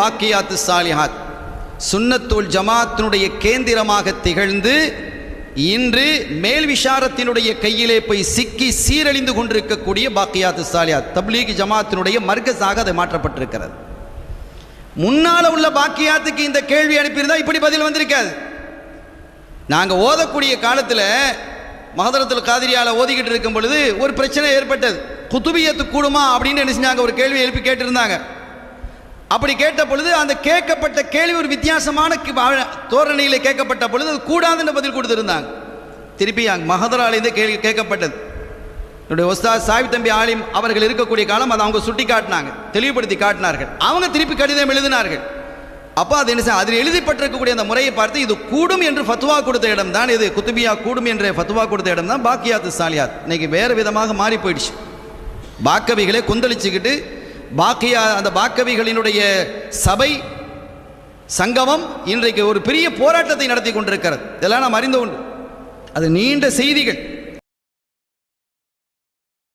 பாக்கியாத்து சாலிஹாத். சுன்னத்துல் ஜமாத்தினுடைய கேந்திரமாக திகழ்ந்து இன்று மேல் விஷாரத்தினுடைய கையிலே போய் சிக்கி சீரழிந்து கொண்டிருக்கக்கூடிய பாக்கியாத்து சாலியாத் தப்லீக் ஜமாத்தினுடைய மர்க்கஸாக அது மாற்றப்பட்டிருக்கிறது. முன்னால உள்ள பாக்கியாத்துக்கு இந்த கேள்வி அனுப்பியிருந்தா இப்படி பதில் வந்திருக்காது. நாங்கள் ஓதக்கூடிய காலத்துல மகதரத்தில் காதிரியால ஓதிக்கிட்டு இருக்கும் பொழுது ஒரு பிரச்சனை ஏற்பட்டது. குத்துபியத்து கூடுமா அப்படின்னு என்ன செஞ்சாங்க? ஒரு கேள்வி எழுப்பி கேட்டிருந்தாங்க. அப்படி கேட்ட பொழுது அந்த கேட்கப்பட்ட கேள்வி ஒரு வித்தியாசமான தோரணையில் கேட்கப்பட்ட பொழுது அது கூடாதுன்னு பதில் கொடுத்துருந்தாங்க. திருப்பி அங்க மகதராலேருந்து கேள்வி கேட்கப்பட்டது. என்னுடைய ஒஸ்தாத் சாஹிப் தம்பி ஆலிம் அவர்கள் இருக்கக்கூடிய காலம் அதை அவங்க சுட்டி காட்டினாங்க. தெளிவுபடுத்தி காட்டினார்கள். அவங்க திருப்பி கடிதம் எழுதினார்கள். அப்போ அது என்ன அதில் எழுதிப்பட்டிருக்கக்கூடிய அந்த முறையை பார்த்து இது கூடும் என்று ஃபத்துவா கொடுத்த இடம் தான் இது குத்துபியா கூடும் என்ற ஃபத்துவா கொடுத்த இடம் தான் பாக்கியாத்து சாலியாத். இன்னைக்கு வேறு விதமாக மாறி போயிடுச்சு. பாக்கவிகளை கொந்தளிச்சுக்கிட்டு பாக்கியா அந்த பாக்கவிகளினுடைய சபை சங்கமம் இன்றைக்கு ஒரு பெரிய போராட்டத்தை நடத்தி கொண்டிருக்கிறது. இதெல்லாம் நாம் அறிந்த ஒன்று அது நீண்ட செய்திகள்.